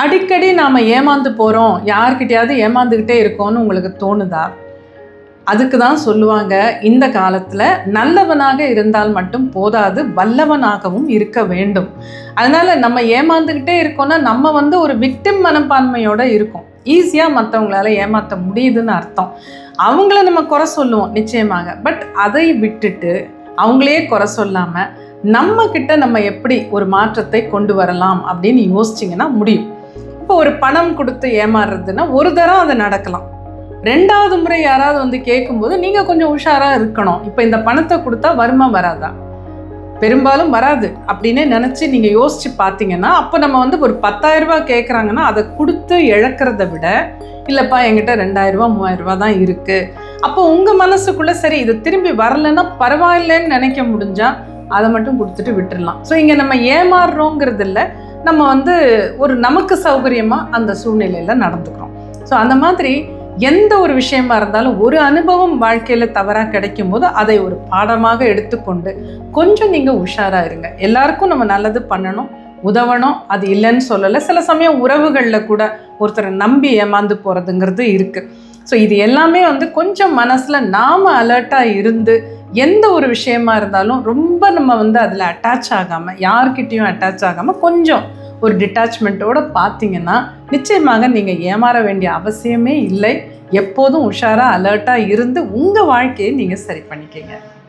அடிக்கடி நாம் ஏமாந்து போகிறோம் யார்கிட்டயாவது ஏமாந்துக்கிட்டே இருக்கோம்னு உங்களுக்கு தோணுதா? அதுக்கு தான் சொல்லுவாங்க இந்த காலத்தில் நல்லவனாக இருந்தால் மட்டும் போதாது வல்லவனாகவும் இருக்க வேண்டும். அதனால் நம்ம ஏமாந்துக்கிட்டே இருக்கோம்னா நம்ம வந்து ஒரு விக்டிம் மனப்பான்மையோட இருக்கோம். ஈஸியாக மற்றவங்களால ஏமாற்ற முடியுதுன்னு அர்த்தம். அவங்கள நம்ம குறை சொல்லுவோம் நிச்சயமாக. பட் அதை விட்டுட்டு அவங்களே குறை சொல்லாமல் நம்ம கிட்ட நம்ம எப்படி ஒரு மாற்றத்தை கொண்டு வரலாம் அப்படின்னு யோசிச்சிங்கன்னா முடியும். இப்போ ஒரு பணம் கொடுத்து ஏமாறுறதுன்னா ஒரு தரம் அது நடக்கலாம். ரெண்டாவது முறை யாராவது வந்து கேட்கும்போது நீங்கள் கொஞ்சம் உஷாராக இருக்கணும். இப்போ இந்த பணத்தை கொடுத்தா வருமா வராதா? பெரும்பாலும் வராது. அப்படின்னு நினச்சி நீங்கள் யோசித்து பார்த்தீங்கன்னா அப்போ நம்ம வந்து ஒரு பத்தாயிரம் கேட்குறாங்கன்னா அதை கொடுத்து இழக்கிறத விட இல்லைப்பா என்கிட்ட ரெண்டாயிரரூபா ரூபாய் மூவாயிரம் தான் இருக்குது அப்போ உங்கள் மனசுக்குள்ளே சரி இது திரும்பி வரலைன்னா பரவாயில்லைன்னு நினைக்க முடிஞ்சால் அதை மட்டும் கொடுத்துட்டு விட்டுடலாம் ஸோ இங்கே நம்ம ஏமாறுறோங்கிறது இல்லை நம்ம வந்து ஒரு நமக்கு சௌகரியமாக அந்த சூழ்நிலையில் நடந்துக்கிறோம். ஸோ அந்த மாதிரி எந்த ஒரு விஷயமா இருந்தாலும் ஒரு அனுபவம் வாழ்க்கையில் தவறாக கிடைக்கும் போது அதை ஒரு பாடமாக எடுத்துக்கொண்டு கொஞ்சம் நீங்கள் உஷாராக இருங்க. எல்லாருக்கும் நம்ம நல்லது பண்ணணும் உதவணும் அது இல்லைன்னு சொல்லலை. சில சமயம் உறவுகளில் கூட ஒருத்தரை நம்பி ஏமாந்து போகிறதுங்கிறது இருக்குது ஸோ இது எல்லாமே வந்து கொஞ்சம் மனசில் நாம் அலர்ட்டாக இருந்து எந்த ஒரு விஷயமா இருந்தாலும் ரொம்ப நம்ம வந்து அதில் அட்டாச் ஆகாமல் யார்கிட்டேயும் அட்டாச் ஆகாமல் கொஞ்சம் ஒரு டிட்டாச்மெண்ட்டோட பார்த்தீங்கன்னா நிச்சயமாக நீங்கள் ஏமாற வேண்டிய அவசியமே இல்லை. எப்போதும் உஷாராக அலர்ட்டாக இருந்து உங்கள் வாழ்க்கையை நீங்கள் சரி பண்ணிக்கங்க.